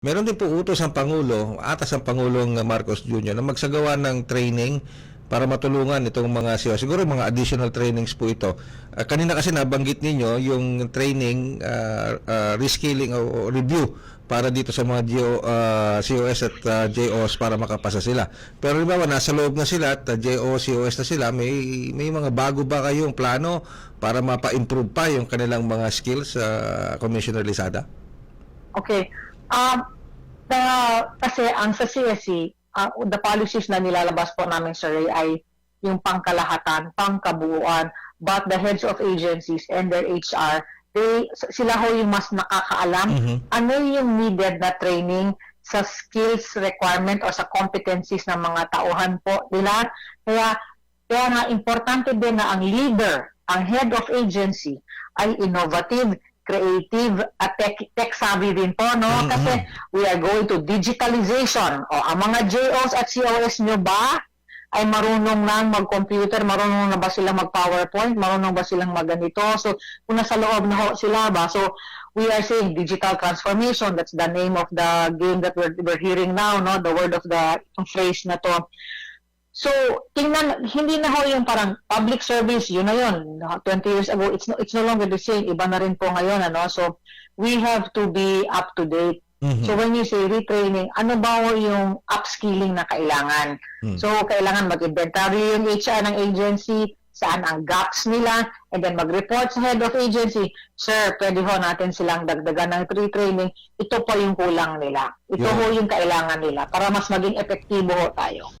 Meron din po utos ang Pangulo, atas ang Pangulong Marcos Jr. na magsagawa ng training para matulungan itong mga siya. Siguro mga additional trainings po ito. Ah, kanina kasi nabanggit ninyo yung training, ah, ah, reskilling o, o review para dito sa mga GO, ah, COS at ah, JOs para makapasa sila. Pero halimbawa, nasa loob na sila at ah, JO, COS na sila, may, may mga bago ba kayong plano para mapa-improve pa yung kanilang mga skills, sa Commissioner Lisada? Okay. Um, the, kasi ang sa CSC, uh, the policies na nilalabas po namin sa Ray ay yung pangkalahatan, pangkabuuan, but the heads of agencies and their HR, they, sila ho yung mas nakakaalam Mhm. ano yung needed na training sa skills requirement o sa competencies ng mga tauhan po nila. Kaya, kaya nga importante din na ang leader, ang head of agency ay innovative, creative, at tech, tech savvy din po, no? Mhm. Kasi we are going to digitalization. O, ang mga JOs at COS nyo ba ay marunong nang mag-computer, marunong na ba silang mag-PowerPoint, marunong ba silang mag-ganito. So, kung nasa loob na ho sila ba, so we are saying digital transformation, that's the name of the game that we're, we're hearing now, no? the word of the phrase na to. So, tingnan, hindi na ho yung parang public service, yun na yun. 20 years ago, it's no, it's no longer the same. Iba na rin po ngayon, ano? So, we have to be up to date. Mhm. So, when you say retraining, ano ba ho yung upskilling na kailangan? Hmm. So, kailangan mag-inventory yung HR ng agency, saan ang gaps nila, and then mag-report sa head of agency, Sir, pwede ho natin silang dagdagan ng retraining. Ito po yung kulang nila. Ito Yun. ho yung kailangan nila para mas maging epektibo ho tayo.